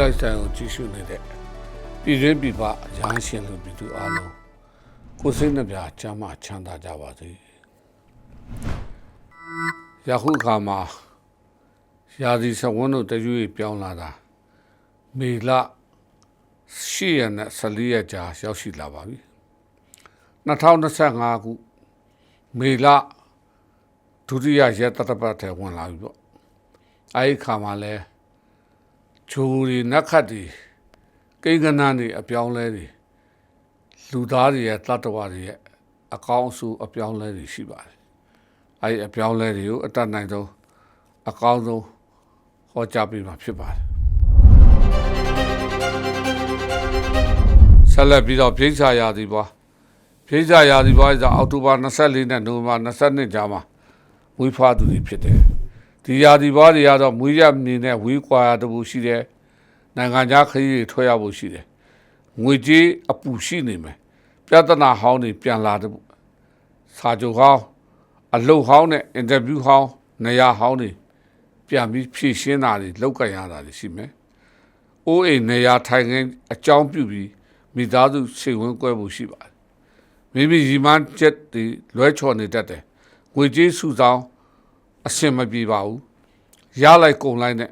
လိုက်စံကိုကြည့်ရှုနေတဲ့ပြည်တွင်းပြည်ပရဟန်းရှင်လူပြည်သူအားလုံးကိုယ်စိတ်နှပြချမ်းသာချမ်းသာကြပါစေယခုအခါမှာရာသီစဝန်းတို့တရွေ့ပြောင်းလာတာမေလ10ရက်နဲ့14ရက်ကြာရောက်ရှိလာပါပြီ2025ခုမေလဒုတိယရက်တတပတ်ထဲဝင်လာပြီပေါ့အဲဒီခါမှာလဲ ဂျိုးတွေနက်ခတ်တွေကိန်းကနန်းတွေအပြောင်းလဲတွေလူသားတွေရဲ့တတ္တဝါတွေရဲ့အကောင်းအဆိုးအပြောင်းလဲတွေရှိပါတယ်အဲဒီအပြောင်းလဲတွေကိုအတတ်နိုင်ဆုံးအကောင်းဆုံးဟောကြားပေးမှာဖြစ်ပါတယ်ဆက်လက်ပြီးတော့ပြိဿရာသီပွားပြိဿရာသီပွားဆိုအောက်တိုဘာ24နဲ့နိုဝင်ဘာ22ကြားမှာဝေးဖွားသူတွေဖြစ်တယ် ဒီရာသီပွားတွေကတော့မွေးရမြင်နဲ့ဝေးကွာတဘူးရှိတယ်နိုင်ငံခြားခရီးတွေထွက်ရဖို့ရှိတယ်ငွေကြေးအပူရှိနေမယ်ပြဿနာဟောင်းတွေပြန်လာတဲ့စာချုပ်ဟောင်းအလုတ်ဟောင်းနဲ့အင်တာဗျူးဟောင်းနေရာဟောင်းတွေပြန်ပြီးဖြည့်ရှင်းတာတွေလောက်ကန်ရတာတွေရှိမယ်။အိုးအိမ်နေရာထိုင်ခင်းအကြောင်းပြုပြီးမိသားစုစိတ်ဝင်ကွဲဖို့ရှိပါတယ်။မိမိရီမန်းချက်တွေလွဲချော်နေတတ်တယ်။ငွေကြေးစုဆောင် အဆင်မပြေပါဘူး။ရလိုက်ကုန်လိုက်နဲ့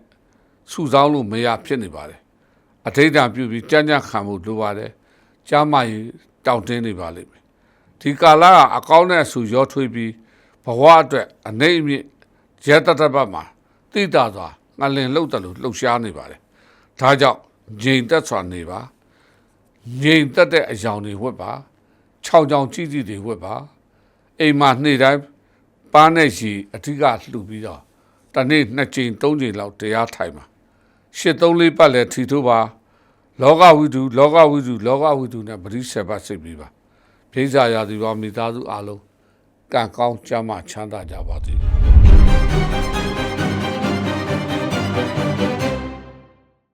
စုဆောင်လို့မရဖြစ်နေပါတယ်။အထိတ်တံပြုပြီးကြမ်းကြမ်းခံမှုလိုပါတယ်။ကြားမကြီးတောင့်တင်းနေပါလိမ့်မယ်။ဒီကာလကအကောင်းနဲ့ဆူရောထွေးပြီးဘဝအတွက်အနေအမြင့်ရဲတတပတ်မှာတိတာစွာငလင်လှုပ်တယ်လို့လှုပ်ရှားနေပါတယ်။ဒါကြောင့်ငြိမ်သက်စွာနေပါငြိမ်သက်တဲ့အယောင်တွေဝတ်ပါခြောက်ချောင်ကြီးကြီးတွေဝတ်ပါအိမ်မှာနေ့တိုင်း ပားနဲ့ရှိအဓိကလှူပြီးတော့တနေ့နှစ်ချိန်သုံးချိန်လောက်တရားထိုင်ပါရှစ်သုံးလေးပတ်လဲထီထိုးပါလောကဝိတုလောကဝိတုလောကဝိတုနဲ့ပရိစ္ဆေပတ်စိတ်ပြီးပါပြိဿာရာသီပါမိသားစုအားလုံးကံကောင်းကြမ်းမှချမ်းသာကြပါစေ